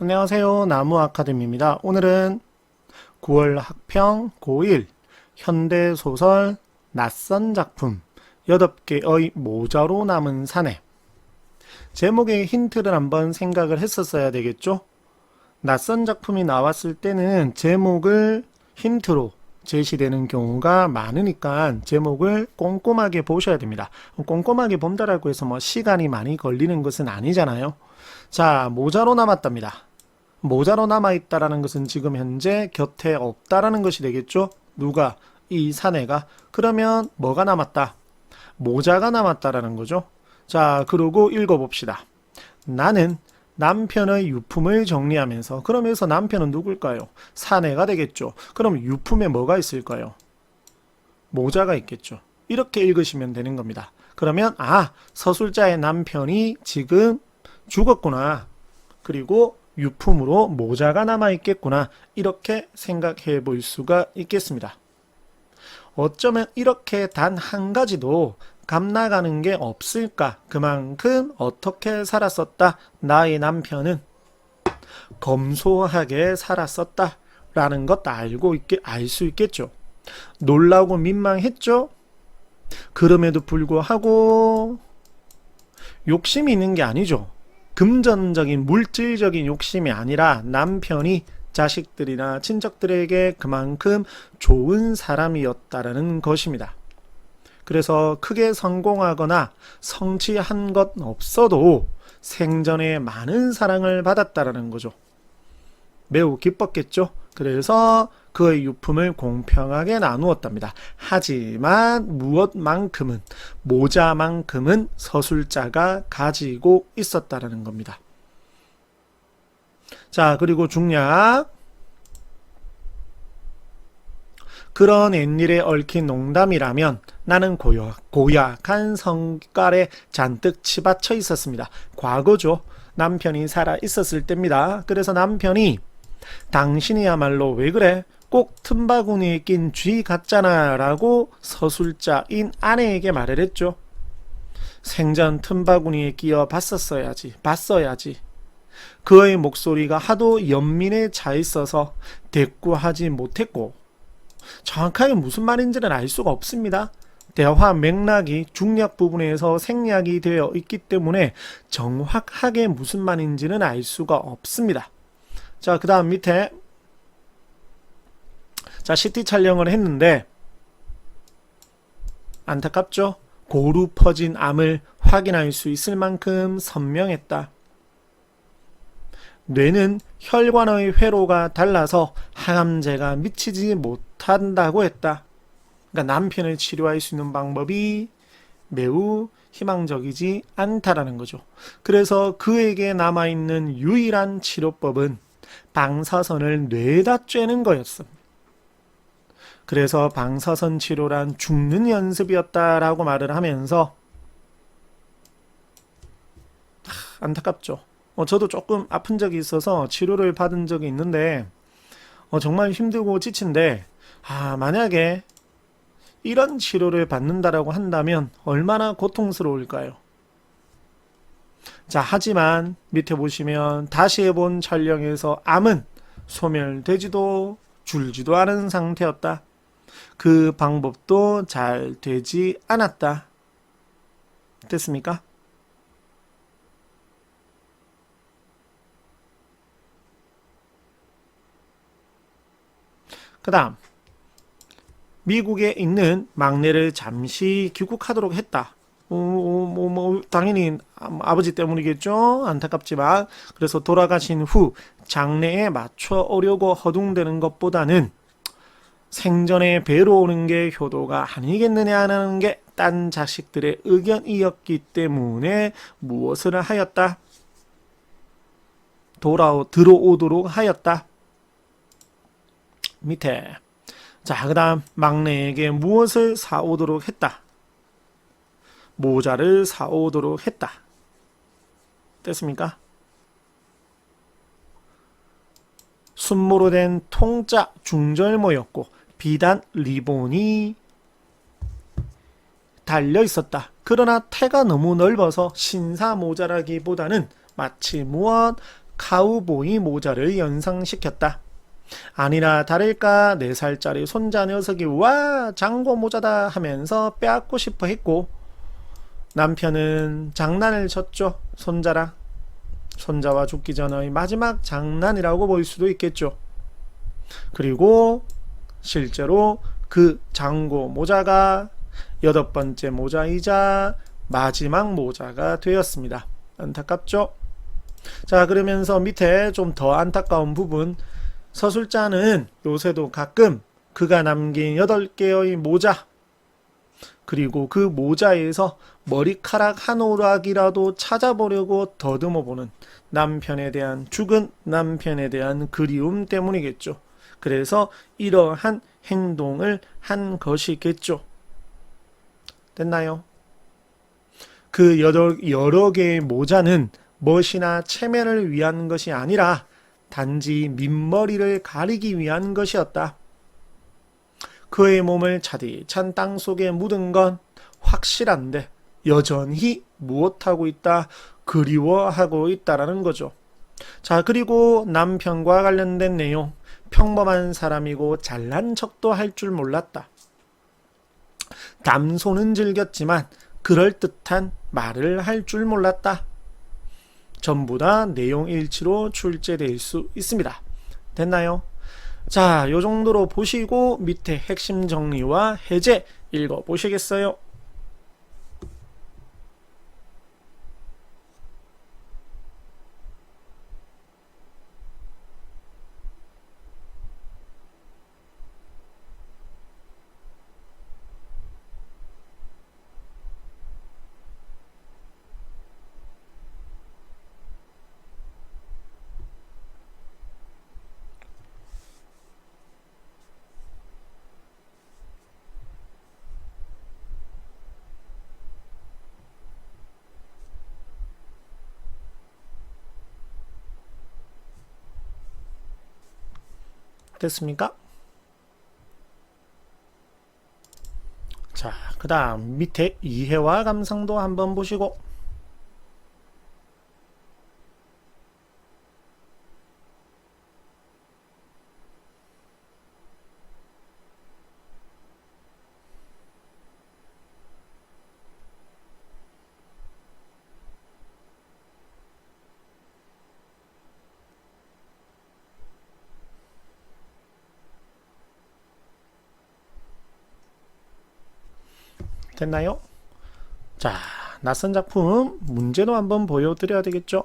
안녕하세요. 나무 아카데미입니다. 오늘은 9월 학평 고1 현대 소설 낯선 작품 8개의 모자로 남은 사내 제목의 힌트를 한번 생각을 했었어야 되겠죠? 낯선 작품이 나왔을 때는 제목을 힌트로 제시되는 경우가 많으니까 제목을 꼼꼼하게 보셔야 됩니다. 꼼꼼하게 본다라고 해서 뭐 시간이 많이 걸리는 것은 아니잖아요. 자, 모자로 남았답니다. 모자로 남아있다라는 것은 지금 현재 곁에 없다라는 것이 되겠죠? 누가? 이 사내가. 그러면 뭐가 남았다? 모자가 남았다라는 거죠. 자, 그러고 읽어봅시다. 나는 남편의 유품을 정리하면서 그러면서 남편은 누굴까요? 사내가 되겠죠. 그럼 유품에 뭐가 있을까요? 모자가 있겠죠. 이렇게 읽으시면 되는 겁니다. 그러면 아 서술자의 남편이 지금 죽었구나. 그리고 유품으로 모자가 남아 있겠구나. 이렇게 생각해 볼 수가 있겠습니다. 어쩌면 이렇게 단 한 가지도 감 나가는 게 없을까? 그만큼 어떻게 살았었다. 나의 남편은 검소하게 살았었다. 라는 것 알고 있게 알 수 있겠죠. 놀라고 민망했죠. 그럼에도 불구하고 욕심이 있는 게 아니죠. 금전적인 물질적인 욕심이 아니라 남편이 자식들이나 친척들에게 그만큼 좋은 사람이었다라는 것입니다. 그래서 크게 성공하거나 성취한 것 없어도 생전에 많은 사랑을 받았다라는 거죠. 매우 기뻤겠죠. 그래서 그의 유품을 공평하게 나누었답니다. 하지만 무엇만큼은 모자만큼은 서술자가 가지고 있었다라는 겁니다. 자, 그리고 중략 그런 웬일에 얽힌 농담이라면 나는 고약, 고약한 성깔에 잔뜩 치받쳐 있었습니다. 과거죠. 남편이 살아 있었을 때입니다. 그래서 남편이 당신이야말로 왜 그래? 꼭 틈바구니에 낀 쥐 같잖아 라고 서술자인 아내에게 말을 했죠. 생전 틈바구니에 끼어 봤었어야지, 봤어야지. 그의 목소리가 하도 연민에 차 있어서 대꾸하지 못했고, 정확하게 무슨 말인지는 알 수가 없습니다. 대화 맥락이 중략 부분에서 생략이 되어 있기 때문에 정확하게 무슨 말인지는 알 수가 없습니다. 자, 그 다음 밑에 자, CT 촬영을 했는데 안타깝죠? 고루 퍼진 암을 확인할 수 있을 만큼 선명했다. 뇌는 혈관의 회로가 달라서 항암제가 미치지 못한다고 했다. 그러니까 남편을 치료할 수 있는 방법이 매우 희망적이지 않다라는 거죠. 그래서 그에게 남아있는 유일한 치료법은 방사선을 뇌에다 쬐는 거였습니다. 그래서 방사선 치료란 죽는 연습이었다라고 말을 하면서 하, 안타깝죠. 어, 저도 조금 아픈 적이 있어서 치료를 받은 적이 있는데 어, 정말 힘들고 지친데 아 만약에 이런 치료를 받는다라고 한다면 얼마나 고통스러울까요? 자, 하지만 밑에 보시면 다시 해본 촬영에서 암은 소멸되지도 줄지도 않은 상태였다. 그 방법도 잘 되지 않았다. 됐습니까? 그 다음, 미국에 있는 막내를 잠시 귀국하도록 했다. 어, 뭐, 뭐, 당연히 아버지 때문이겠죠. 안타깝지만 그래서 돌아가신 후 장래에 맞춰 오려고 허둥대는 것보다는 생전에 배로 오는 게 효도가 아니겠느냐는 게 딴 자식들의 의견이었기 때문에 무엇을 하였다? 돌아 들어오도록 하였다. 밑에 자, 그 다음 막내에게 무엇을 사오도록 했다. 모자를 사오도록 했다. 됐습니까? 순모로 된 통짜 중절모였고 비단 리본이 달려 있었다. 그러나 태가 너무 넓어서 신사 모자라기보다는 마치 무엇 카우보이 모자를 연상시켰다. 아니나 다를까 4살짜리 손자 녀석이 와 장고 모자다 하면서 빼앗고 싶어 했고 남편은 장난을 쳤죠. 손자랑 손자와 죽기 전의 마지막 장난이라고 볼 수도 있겠죠. 그리고 실제로 그 장고 모자가 여덟 번째 모자이자 마지막 모자가 되었습니다. 안타깝죠? 자 그러면서 밑에 좀 더 안타까운 부분. 서술자는 요새도 가끔 그가 남긴 8개의 모자 그리고 그 모자에서 머리카락 한 오락이라도 찾아보려고 더듬어 보는 남편에 대한 죽은 남편에 대한 그리움 때문이겠죠. 그래서 이러한 행동을 한 것이겠죠. 됐나요? 그 여러, 여러 개의 모자는 멋이나 체면을 위한 것이 아니라 단지 민머리를 가리기 위한 것이었다. 그의 몸을 차디찬 땅 속에 묻은 건 확실한데 여전히 무엇하고 있다 그리워하고 있다라는 거죠. 자 그리고 남편과 관련된 내용 평범한 사람이고 잘난 척도 할 줄 몰랐다. 담소는 즐겼지만 그럴듯한 말을 할 줄 몰랐다. 전부 다 내용 일치로 출제될 수 있습니다. 됐나요? 자, 요 정도로 보시고 밑에 핵심 정리와 해제 읽어 보시겠어요? 됐습니까? 자, 그 다음 밑에 이해와 감상도 한번 보시고 됐나요? 자, 낯선 작품 문제도 한번 보여드려야 되겠죠?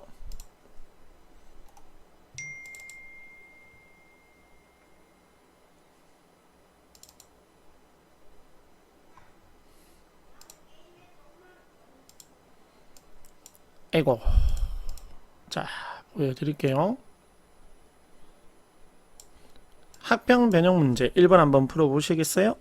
에고. 자, 보여드릴게요. 학병 변형 문제 1번 한번 풀어보시겠어요?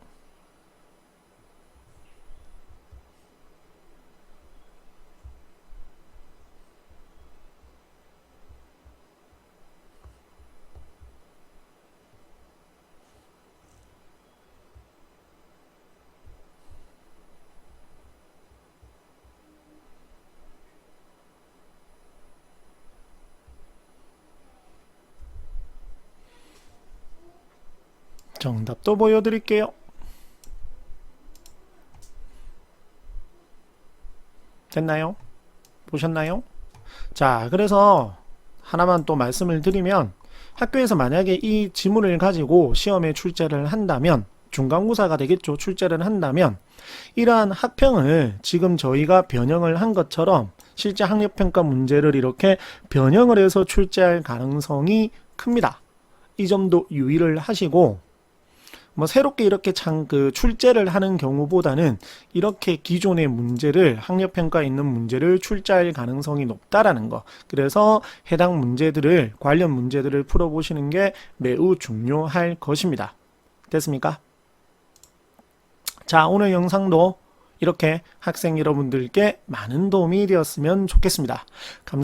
정답도 보여드릴게요. 됐나요? 보셨나요? 자, 그래서 하나만 또 말씀을 드리면 학교에서 만약에 이 지문을 가지고 시험에 출제를 한다면 중간고사가 되겠죠. 출제를 한다면 이러한 학평을 지금 저희가 변형을 한 것처럼 실제 학력평가 문제를 이렇게 변형을 해서 출제할 가능성이 큽니다. 이 점도 유의를 하시고 뭐 새롭게 이렇게 참그 출제를 하는 경우보다는 이렇게 기존의 문제를 학력 평가에 있는 문제를 출제할 가능성이 높다라는 거. 그래서 해당 문제들을 관련 문제들을 풀어 보시는 게 매우 중요할 것입니다. 됐습니까? 자, 오늘 영상도 이렇게 학생 여러분들께 많은 도움이 되었으면 좋겠습니다. 감사